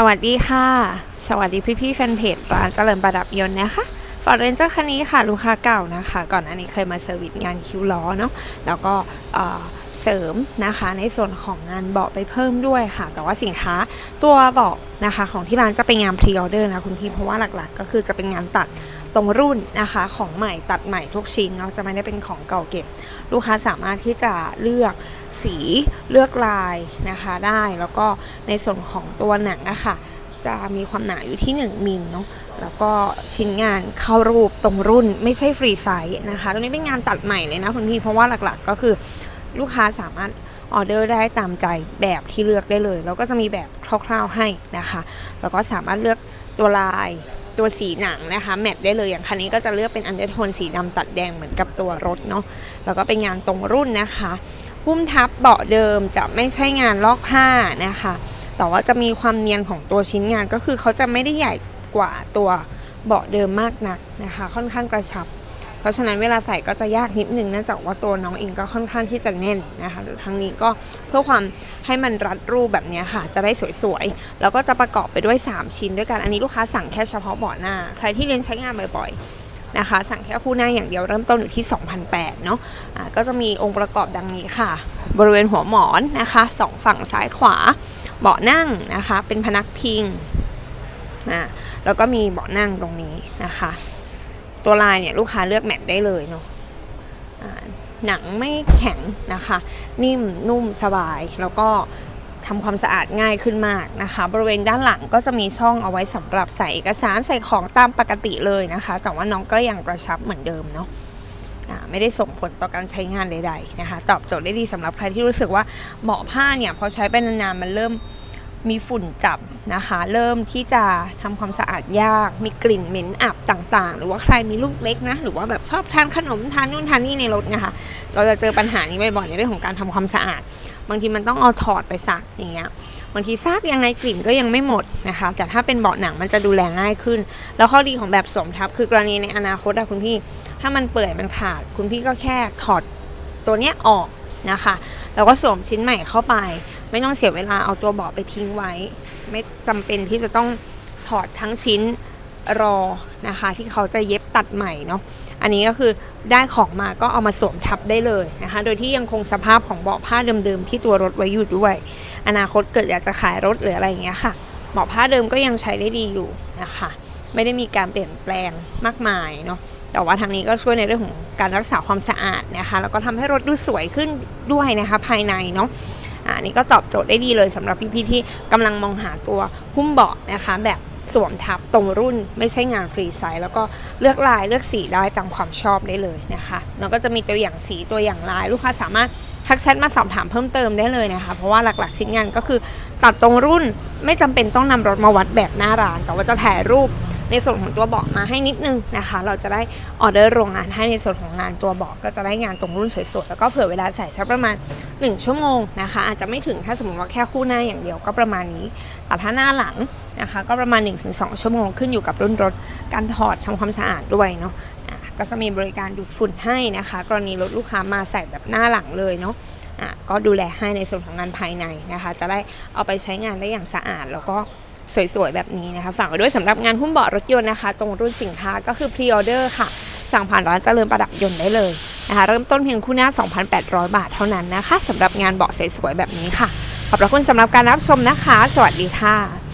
สวัสดีค่ะ สวัสดีพี่ๆแฟนเพจร้านเจริญประดับยนต์นะคะฟอร์เรนเจอร์คันนี้ค่ะ ลูกค้าเก่านะคะ ก่อนหน้านี้เคยมาเซอร์วิสงานคิวล้อเนาะแล้วก็เอ่อเสริมนะคะในส่วนของงานเบาะไปเพิ่มด้วยค่ะ แต่ว่าสินค้าตัวเบาะนะคะ ของที่ร้านจะเป็นงานพรีออเดอร์นะคุณพี่เพราะว่าหลักๆ ก็คือจะเป็นงานตัด ตรงรุ่นนะคะของใหม่ตัดใหม่ทุกชิ้นเนาะจะไม่ได้เป็นของเก่าเก็บ ลูกค้าสามารถที่จะเลือกสีเลือกลายนะคะได้แล้วก็ในส่วนของตัวหนังนะคะจะมีความหนาอยู่ที่ 1 มิลเนาะแล้วก็ชิ้นงานเข้ารูปตรงรุ่นไม่ใช่ฟรีไซส์นะคะตรงนี้เป็นงานตัดใหม่เลยนะคุณพี่เพราะว่าหลักๆก็คือลูกค้าสามารถออเดอร์ได้ตามใจแบบที่เลือกได้เลย แล้วก็จะมีแบบคร่าวๆให้นะคะ แล้วก็สามารถเลือกตัวลาย ตัวสีหนังนะคะ แมทได้เลยอย่างคันนี้ก็จะเลือกเป็นอันเดอร์โทนสีดำตัดแดงเหมือนกับตัวรถเนาะแล้วก็เป็นงานตรงรุ่นนะคะหุ้มทับเบาะเดิมจะไม่ใช่งานลอกผ้านะคะ แต่ว่าจะมีความเนียนของตัวชิ้นงานก็คือเขาจะไม่ได้ใหญ่กว่าตัวเบาะเดิมมากนักนะคะ ค่อนข้างกระชับ เพราะฉะนั้นเวลาใส่ก็จะยากนิดนึงเนื่องจากว่าตัวน้องเองก็ค่อนข้างที่จะแน่นนะคะทั้งนี้ก็เพื่อความให้มันรัดรูปแบบนี้ค่ะ จะได้สวยๆ แล้วก็จะประกอบไปด้วย 3 ชิ้นด้วยกันอันนี้ลูกค้าสั่งแค่เฉพาะเบาะหน้า ใครที่เรียนใช้งานบ่อยๆนะคะ สั่งแค่คู่หน้าอย่างเดียวเริ่มต้นอยู่ที่ 2,008เนาะะก็จะมีองค์ประกอบดังนี้ค่ะ บริเวณหัวหมอนนะคะสองฝั่งซ้ายขวาเบาะนั่งนะคะ เป็นพนักพิงนะแล้วก็มีเบาะนั่งตรงนี้นะคะ ตัวลายเนี่ยลูกค้าเลือกแมทได้เลยเนาะหนังไม่แข็งนะคะ นิ่มนุ่มสบาย แล้วก็ทำความสะอาดง่ายขึ้นมากนะคะ บริเวณด้านหลังก็จะมีช่องเอาไว้สำหรับใส่เอกสารใส่ของตามปกติเลยนะคะ แต่ว่าน้องก็ยังกระชับเหมือนเดิมเนาะไม่ได้ส่งผลต่อการใช้งานใดๆนะคะ ตอบโจทย์ได้ดีสำหรับใครที่รู้สึกว่าเบาะผ้าเนี่ยพอใช้ไปนานๆมันเริ่ม มีฝุ่นจับนะคะ เริ่มที่จะทำความสะอาดยาก มีกลิ่นเหม็นอับต่างๆ หรือว่าใครมีลูกเล็กนะ หรือว่าแบบชอบทานขนมทานนู่นทานนี่ในรถนะคะ เราจะเจอปัญหานี้บ่อยๆในเรื่องของการทำความสะอาด บางทีมันต้องเอาถอดไปซักอย่างเงี้ยบางทีซักยังไงกลิ่นก็ยังไม่หมดนะคะ แต่ถ้าเป็นเบาะหนังมันจะดูแลง่ายขึ้น แล้วข้อดีของแบบสวมทับ คือกรณีในอนาคตอะคุณพี่ ถ้ามันเปื่อยมันขาด คุณพี่ก็แค่ถอดตัวเนี้ยออกนะคะ แล้วก็สวมชิ้นใหม่เข้าไป ไม่ต้องเสียเวลาเอาตัวเบาะไปทิ้งไว้ ไม่จำเป็นที่จะต้องถอดทั้งชิ้นรอนะคะ ที่เขาจะเย็บตัดใหม่เนาะอันนี้ก็คือได้ของมาก็เอามาสวมทับได้เลยนะคะ โดยที่ยังคงสภาพของเบาะผ้าเดิมๆที่ตัวรถไว้อยู่ด้วย อนาคตเกิดอยากจะขายรถหรืออะไรอย่างเงี้ยค่ะเบาะผ้าเดิมก็ยังใช้ได้ดีอยู่นะคะ ไม่ได้มีการเปลี่ยนแปลงมากมายเนาะแต่ว่าทางนี้ก็ช่วยในเรื่องของการรักษาความสะอาดนะคะ แล้วก็ทำให้รถดูสวยขึ้นด้วยนะคะภายในเนาะ อันนี้ก็ตอบโจทย์ได้ดีเลยสำหรับพี่ๆที่กำลังมองหาตัวหุ้มเบาะนะคะแบบสวมทับตรงรุ่นไม่ใช่งานฟรีไซส์แล้วก็เลือกลายเลือกสีได้ตามความชอบได้เลยนะคะแล้วก็จะมีตัวอย่างสีตัวอย่างลายลูกค้าสามารถทักแชทมาสอบถามเพิ่มเติมได้เลยนะคะ เพราะว่าหลักๆชิ้นงานก็คือตัดตรงรุ่นไม่จำเป็นต้องนำรถมาวัดแบบหน้าร้าน แต่ว่าจะถ่ายรูป ในส่วนของตัวเบาะมาให้นิดนึงนะคะ เราจะได้ออเดอร์โรงงานให้ในส่วนของงานตัวเบาะก็จะได้งานตรงรุ่นสวยๆแล้วก็เผื่อเวลาใส่สักประมาณ 1 ชั่วโมงนะคะ อาจจะไม่ถึงถ้าสมมติว่าแค่คู่หน้าอย่างเดียวก็ประมาณนี้ แต่ถ้าหน้าหลังนะคะ ก็ประมาณ 1-2 ชั่วโมงขึ้นอยู่กับรุ่นรถการถอดทำความสะอาดด้วยเนาะก็จะมีบริการดูดฝุ่นให้นะคะ กรณีรถลูกค้ามาใส่แบบหน้าหลังเลยเนาะะก็ดูแลให้ในส่วนของงานภายในนะคะ จะได้เอาไปใช้งานได้อย่างสะอาดแล้วก็ สวยๆ แบบนี้นะคะ ฝากไว้ด้วยสำหรับงานหุ้มเบาะรถยนต์นะคะ ตรงรุ่นสินค้าก็คือพรีออเดอร์ค่ะ สั่งผ่านร้านเจริญประดับยนต์ได้เลยนะคะ เริ่มต้นเพียงคู่หน้า 2,800 บาทเท่านั้นนะคะสำหรับงานเบาะสวยๆ แบบนี้ค่ะ ขอบพระคุณสำหรับการรับชมนะคะ สวัสดีค่ะ